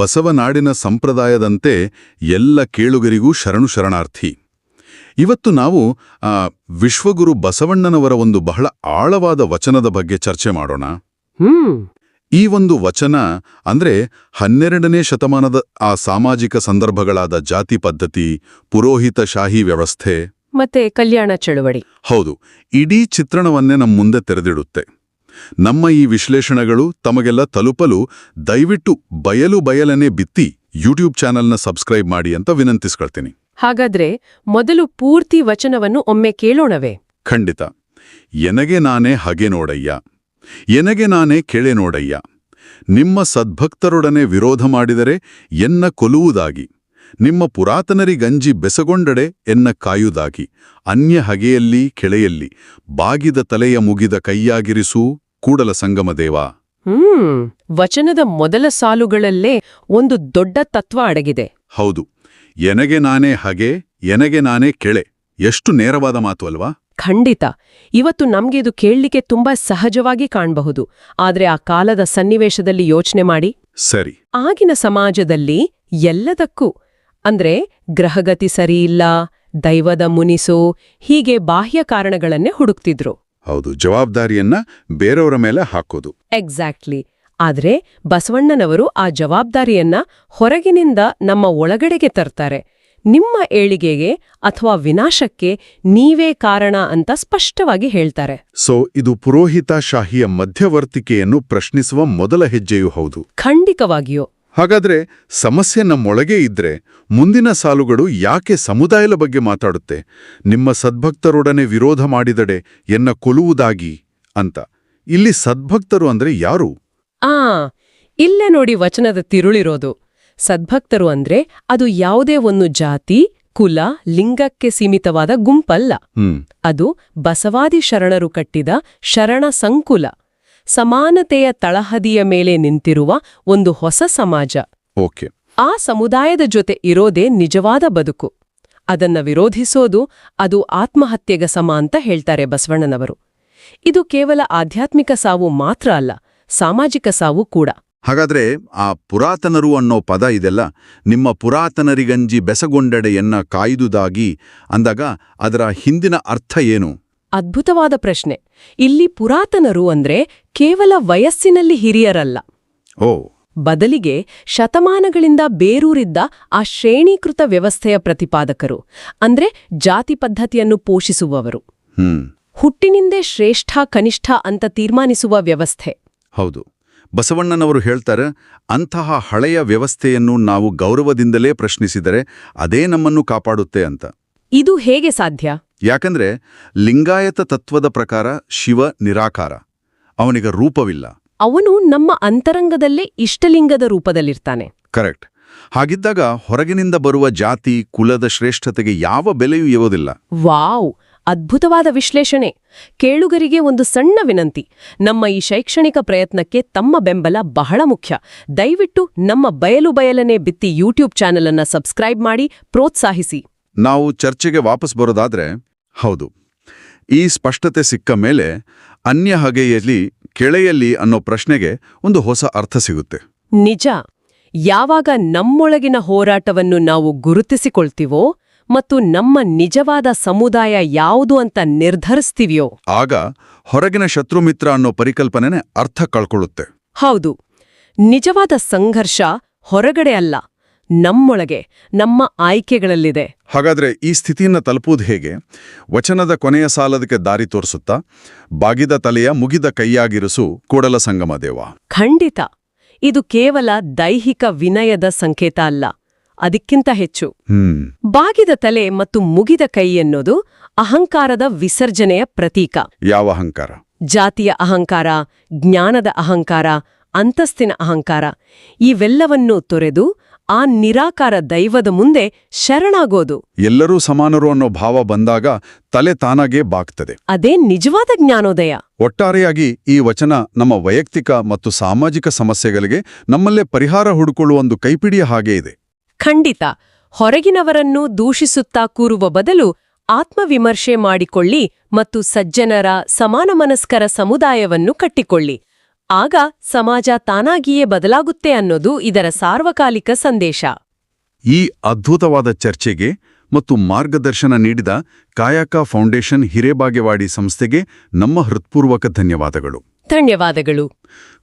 ಬಸವನಾಡಿನ ಸಂಪ್ರದಾಯದಂತೆ ಎಲ್ಲ ಕೇಳುಗರಿಗೂ ಶರಣು ಶರಣಾರ್ಥಿ. ಇವತ್ತು ನಾವು ವಿಶ್ವಗುರು ಬಸವಣ್ಣನವರ ಒಂದು ಬಹಳ ಆಳವಾದ ವಚನದ ಬಗ್ಗೆ ಚರ್ಚೆ ಮಾಡೋಣ. ಹ್ಮ್. ಈ ಒಂದು ವಚನ ಅಂದ್ರೆ ಹನ್ನೆರಡನೇ ಶತಮಾನದ ಆ ಸಾಮಾಜಿಕ ಸಂದರ್ಭಗಳಾದ ಜಾತಿ ಪದ್ಧತಿ ಪುರೋಹಿತ ಶಾಹಿ ವ್ಯವಸ್ಥೆ. ಮತ್ತೆ ಕಲ್ಯಾಣ ಚಳುವಳಿ. ಹೌದು ಇಡೀ ಚಿತ್ರಣವನ್ನೇ ನಮ್ಮ ಮುಂದೆ ತೆರೆದಿಡುತ್ತೆ. ನಮ್ಮ ಈ ವಿಶ್ಲೇಷಣೆಗಳು ತಮಗೆಲ್ಲ ತಲುಪಲು ದಯವಿಟ್ಟು ಬಯಲು ಬಯಲನೆ ಬಿತ್ತಿ ಯೂಟ್ಯೂಬ್ ಚಾನೆಲ್ನ ಸಬ್ಸ್ಕ್ರೈಬ್ ಮಾಡಿ ಅಂತ ವಿನಂತಿಸ್ಕೊಳ್ತೀನಿ. ಹಾಗಾದ್ರೆ ಮೊದಲು ಪೂರ್ತಿ ವಚನವನ್ನು ಒಮ್ಮೆ ಕೇಳೋಣವೇ? ಖಂಡಿತ. ಎನಗೆ ನಾನೇ ಹಗೆ ನೋಡಯ್ಯ. ಎನಗೆ ನಾನೇ ಕೆಳೆ ನೋಡಯ್ಯ. ನಿಮ್ಮ ಸದ್ಭಕ್ತರೊಡನೆ ವಿರೋಧ ಮಾಡಿದರೆ ಎನ್ನ ಕೊಲುವುದಾಗಿ ನಿಮ್ಮ ಪುರಾತನರಿ ಗಂಜಿ ಬೆಸಗೊಂಡಡೆ ಎನ್ನ ಕಾಯುದಾಗಿ ಅನ್ಯ ಹಗೆಯಲ್ಲಿ ಕೆಳೆಯಲ್ಲಿ ಬಾಗಿದ ತಲೆಯ ಮುಗಿದ ಕೈಯಾಗಿರಿಸೂ ಕೂಡಲ ಸಂಗಮದೇವ ಹ್ಮ್ ವಚನದ ಮೊದಲ ಸಾಲುಗಳಲ್ಲೇ ಒಂದು ದೊಡ್ಡ ತತ್ವ ಅಡಗಿದೆ. ಹೌದು ಎನಗೆ ನಾನೇ ಹಗೆ ಎನಗೆ ನಾನೇ ಕೆಳೆ ಎಷ್ಟು ನೇರವಾದ ಮಾತು ಅಲ್ವಾ? ಖಂಡಿತ ಇವತ್ತು ನಮ್ಗೆ ಇದು ಕೇಳಲಿಕ್ಕೆ ತುಂಬಾ ಸಹಜವಾಗಿ ಕಾಣಬಹುದು. ಆದ್ರೆ ಆ ಕಾಲದ ಸನ್ನಿವೇಶದಲ್ಲಿ ಯೋಚನೆ ಮಾಡಿ. ಸರಿ. ಆಗಿನ ಸಮಾಜದಲ್ಲಿ ಎಲ್ಲದಕ್ಕೂ ಅಂದ್ರೆ ಗ್ರಹಗತಿ ಸರಿಯಿಲ್ಲ ದೈವದ ಮುನಿಸು ಹೀಗೆ ಬಾಹ್ಯ ಕಾರಣಗಳನ್ನೇ ಹುಡುಕ್ತಿದ್ರು. ಹೌದು ಜವಾಬ್ದಾರಿಯನ್ನ ಬೇರೆಯವರ ಮೇಲೆ ಹಾಕೋದು. ಎಕ್ಸಾಕ್ಟ್ಲಿ ಆದ್ರೆ ಬಸವಣ್ಣನವರು ಆ ಜವಾಬ್ದಾರಿಯನ್ನ ಹೊರಗಿನಿಂದ ನಮ್ಮ ಒಳಗಡೆಗೆ ತರ್ತಾರೆ. ನಿಮ್ಮ ಏಳಿಗೆಗೆ ಅಥವಾ ವಿನಾಶಕ್ಕೆ ನೀವೇ ಕಾರಣ ಅಂತ ಸ್ಪಷ್ಟವಾಗಿ ಹೇಳ್ತಾರೆ. ಸೊ ಇದು ಪುರೋಹಿತ ಶಾಹಿಯ ಮಧ್ಯವರ್ತಿಕೆಯನ್ನು ಪ್ರಶ್ನಿಸುವ ಮೊದಲ ಹೆಜ್ಜೆಯೂ ಹೌದು. ಖಂಡಿತವಾಗಿಯೋ. ಹಾಗಾದ್ರೆ ಸಮಸ್ಯೆ ನಮ್ಮೊಳಗೆ ಇದ್ರೆ ಮುಂದಿನ ಸಾಲುಗಳು ಯಾಕೆ ಸಮುದಾಯದ ಬಗ್ಗೆ ಮಾತಾಡುತ್ತೆ? ನಿಮ್ಮ ಸದ್ಭಕ್ತರೊಡನೆ ವಿರೋಧ ಮಾಡಿದಡೆ ಎನ್ನ ಕೊಲುವುದಾಗಿ ಅಂತ. ಇಲ್ಲಿ ಸದ್ಭಕ್ತರು ಅಂದ್ರೆ ಯಾರು? ಆ ಇಲ್ಲೇ ನೋಡಿ ವಚನದ ತಿರುಳಿರೋದು. ಸದ್ಭಕ್ತರು ಅಂದ್ರೆ ಅದು ಯಾವುದೇ ಒಂದು ಜಾತಿ ಕುಲ ಲಿಂಗಕ್ಕೆ ಸೀಮಿತವಾದ ಗುಂಪಲ್ಲ. ಅದು ಬಸವಾದಿ ಶರಣರು ಕಟ್ಟಿದ ಶರಣ ಸಂಕುಲ. ಸಮಾನತೆಯ ತಳಹದಿಯ ಮೇಲೆ ನಿಂತಿರುವ ಒಂದು ಹೊಸ ಸಮಾಜ. ಓಕೆ. ಆ ಸಮುದಾಯದ ಜೊತೆ ಇರೋದೇ ನಿಜವಾದ ಬದುಕು. ಅದನ್ನ ವಿರೋಧಿಸೋದು ಅದು ಆತ್ಮಹತ್ಯೆಗ ಸಮ ಅಂತ ಹೇಳ್ತಾರೆ ಬಸವಣ್ಣನವರು. ಇದು ಕೇವಲ ಆಧ್ಯಾತ್ಮಿಕ ಸಾವು ಮಾತ್ರ ಅಲ್ಲ ಸಾಮಾಜಿಕ ಸಾವು ಕೂಡ. ಹಾಗಾದ್ರೆ ಆ ಪುರಾತನರು ಅನ್ನೋ ಪದ ಇದೆಲ್ಲ ನಿಮ್ಮ ಪುರಾತನರಿಗಂಜಿ ಬೆಸಗೊಂಡೆಡೆಯನ್ನ ಕಾಯ್ದುದಾಗಿ ಅಂದಾಗ ಅದರ ಹಿಂದಿನ ಅರ್ಥ ಏನು? ಅದ್ಭುತವಾದ ಪ್ರಶ್ನೆ. ಇಲ್ಲಿ ಪುರಾತನರು ಅಂದ್ರೆ ಕೇವಲ ವಯಸ್ಸಿನಲ್ಲಿ ಹಿರಿಯರಲ್ಲ. ಓ. ಬದಲಿಗೆ ಶತಮಾನಗಳಿಂದ ಬೇರೂರಿದ್ದ ಆ ಶ್ರೇಣೀಕೃತ ವ್ಯವಸ್ಥೆಯ ಪ್ರತಿಪಾದಕರು ಅಂದ್ರೆ ಜಾತಿ ಪದ್ಧತಿಯನ್ನು ಪೋಷಿಸುವವರು. ಹ್ಮ್. ಹುಟ್ಟಿನಿಂದೇ ಶ್ರೇಷ್ಠ ಕನಿಷ್ಠ ಅಂತ ತೀರ್ಮಾನಿಸುವ ವ್ಯವಸ್ಥೆ. ಹೌದು. ಬಸವಣ್ಣನವರು ಹೇಳ್ತಾರೆ ಅಂತಹ ಹಳೆಯ ವ್ಯವಸ್ಥೆಯನ್ನು ನಾವು ಗೌರವದಿಂದಲೇ ಪ್ರಶ್ನಿಸಿದರೆ ಅದೇ ನಮ್ಮನ್ನು ಕಾಪಾಡುತ್ತೆ ಅಂತ. ಇದು ಹೇಗೆ ಸಾಧ್ಯ? ಯಾಕಂದ್ರೆ ಲಿಂಗಾಯತ ತತ್ವದ ಪ್ರಕಾರ ಶಿವ ನಿರಾಕಾರ. ಅವನಿಗ ರೂಪವಿಲ್ಲ. ಅವನು ನಮ್ಮ ಅಂತರಂಗದಲ್ಲೇ ಇಷ್ಟಲಿಂಗದ ರೂಪದಲ್ಲಿರ್ತಾನೆ. ಕರೆಕ್ಟ್. ಹಾಗಿದ್ದಾಗ ಹೊರಗಿನಿಂದ ಬರುವ ಜಾತಿ ಕುಲದ ಶ್ರೇಷ್ಠತೆಗೆ ಯಾವ ಬೆಲೆಯೂ ಇರೋದಿಲ್ಲ ವಾವ್! ಅದ್ಭುತವಾದ ವಿಶ್ಲೇಷಣೆ. ಕೇಳುಗರಿಗೆ ಒಂದು ಸಣ್ಣ ವಿನಂತಿ. ನಮ್ಮ ಈ ಶೈಕ್ಷಣಿಕ ಪ್ರಯತ್ನಕ್ಕೆ ತಮ್ಮ ಬೆಂಬಲ ಬಹಳ ಮುಖ್ಯ. ದಯವಿಟ್ಟು ನಮ್ಮ ಬಯಲು ಬಯಲನೆ ಬಿತ್ತಿ ಯೂಟ್ಯೂಬ್ ಚಾನೆಲ್ ಅನ್ನ ಸಬ್ಸ್ಕ್ರೈಬ್ ಮಾಡಿ ಪ್ರೋತ್ಸಾಹಿಸಿ. ನಾವು ಚರ್ಚೆಗೆ ವಾಪಸ್ ಬರೋದಾದ್ರೆ ಹೌದು. ಈ ಸ್ಪಷ್ಟತೆ ಸಿಕ್ಕ ಮೇಲೆ ಅನ್ಯ ಹಗೆಯಲ್ಲಿ ಕೆಳೆಯಲ್ಲಿ ಅನ್ನೋ ಪ್ರಶ್ನೆಗೆ ಒಂದು ಹೊಸ ಅರ್ಥ ಸಿಗುತ್ತೆ. ನಿಜ. ಯಾವಾಗ ನಮ್ಮೊಳಗಿನ ಹೋರಾಟವನ್ನು ನಾವು ಗುರುತಿಸಿಕೊಳ್ತೀವೋ ಮತ್ತು ನಮ್ಮ ನಿಜವಾದ ಸಮುದಾಯ ಯಾವುದು ಅಂತ ನಿರ್ಧರಿಸ್ತೀವಿಯೋ? ಆಗ ಹೊರಗಿನ ಶತ್ರುಮಿತ್ರ ಅನ್ನೋ ಪರಿಕಲ್ಪನೆನೇ ಅರ್ಥ ಕಳ್ಕೊಳ್ಳುತ್ತೆ. ಹೌದು. ನಿಜವಾದ ಸಂಘರ್ಷ ಹೊರಗಡೆ ಅಲ್ಲ ನಮ್ಮೊಳಗೆ ನಮ್ಮ ಆಯ್ಕೆಗಳಲ್ಲಿದೆ. ಹಾಗಾದ್ರೆ ಈ ಸ್ಥಿತಿಯನ್ನು ತಲುಪುವುದು ಹೇಗೆ? ವಚನದ ಕೊನೆಯ ಸಾಲದಕ್ಕೆ ದಾರಿ ತೋರಿಸುತ್ತಾ? ಬಾಗಿದ ತಲೆಯ ಮುಗಿದ ಕೈಯಾಗಿರಿಸು ಕೂಡಲ ಸಂಗಮ ದೇವ. ಖಂಡಿತ. ಇದು ಕೇವಲ ದೈಹಿಕ ವಿನಯದ ಸಂಕೇತ ಅಲ್ಲ. ಅದಕ್ಕಿಂತ ಹೆಚ್ಚು. ಬಾಗಿದ ತಲೆ ಮತ್ತು ಮುಗಿದ ಕೈ ಎನ್ನುವುದು ಅಹಂಕಾರದ ವಿಸರ್ಜನೆಯ ಪ್ರತೀಕ. ಯಾವ ಅಹಂಕಾರ? ಜಾತಿಯ ಅಹಂಕಾರ ಜ್ಞಾನದ ಅಹಂಕಾರ ಅಂತಸ್ತಿನ ಅಹಂಕಾರ ಇವೆಲ್ಲವನ್ನೂ ತೊರೆದು ಆ ನಿರಾಕಾರ ದೈವದ ಮುಂದೆ ಶರಣಾಗೋದು. ಎಲ್ಲರೂ ಸಮಾನರು ಅನ್ನೋ ಭಾವ ಬಂದಾಗ ತಲೆ ತಾನಾಗೇ ಬಾಗ್ತದೆ. ಅದೇ ನಿಜವಾದ ಜ್ಞಾನೋದಯ. ಒಟ್ಟಾರೆಯಾಗಿ ಈ ವಚನ ನಮ್ಮ ವೈಯಕ್ತಿಕ ಮತ್ತು ಸಾಮಾಜಿಕ ಸಮಸ್ಯೆಗಳಿಗೆ ನಮ್ಮಲ್ಲೇ ಪರಿಹಾರ ಹುಡುಕೊಳ್ಳುವ ಒಂದು ಕೈಪಿಡಿಯ ಹಾಗೆ ಇದೆ. ಖಂಡಿತ. ಹೊರಗಿನವರನ್ನು ದೂಷಿಸುತ್ತಾ ಕೂರುವ ಬದಲು ಆತ್ಮವಿಮರ್ಶೆ ಮಾಡಿಕೊಳ್ಳಿ ಮತ್ತು ಸಜ್ಜನರ ಸಮಾನ ಮನಸ್ಕರ ಸಮುದಾಯವನ್ನು ಕಟ್ಟಿಕೊಳ್ಳಿ. ಆಗ ಸಮಾಜ ತಾನಾಗಿಯೇ ಬದಲಾಗುತ್ತೆ ಅನ್ನೋದು ಇದರ ಸಾರ್ವಕಾಲಿಕ ಸಂದೇಶ. ಈ ಅದ್ಭುತವಾದ ಚರ್ಚೆಗೆ ಮತ್ತು ಮಾರ್ಗದರ್ಶನ ನೀಡಿದ ಕಾಯಕ ಫೌಂಡೇಶನ್ ಹಿರೇಬಾಗೇವಾಡಿ ಸಂಸ್ಥೆಗೆ ನಮ್ಮ ಹೃತ್ಪೂರ್ವಕ ಧನ್ಯವಾದಗಳು. ಧನ್ಯವಾದಗಳು.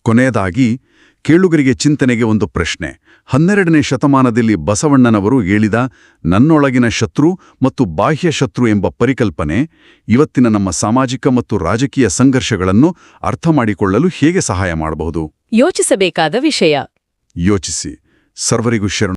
ಕೊನೆಯದಾಗಿ ಕೇಳುಗರಿಗೆ ಚಿಂತನೆಗೆ ಒಂದು ಪ್ರಶ್ನೆ. ಹನ್ನೆರಡನೇ ಶತಮಾನದಲ್ಲಿ ಬಸವಣ್ಣನವರು ಹೇಳಿದ ನನ್ನೊಳಗಿನ ಶತ್ರು ಮತ್ತು ಬಾಹ್ಯ ಶತ್ರು ಎಂಬ ಪರಿಕಲ್ಪನೆ ಇವತ್ತಿನ ನಮ್ಮ ಸಾಮಾಜಿಕ ಮತ್ತು ರಾಜಕೀಯ ಸಂಘರ್ಷಗಳನ್ನು ಅರ್ಥ ಮಾಡಿಕೊಳ್ಳಲು ಹೇಗೆ ಸಹಾಯ ಮಾಡಬಹುದು? ಯೋಚಿಸಬೇಕಾದ ವಿಷಯ. ಯೋಚಿಸಿ. ಸರ್ವರಿಗೂ ಶರಣ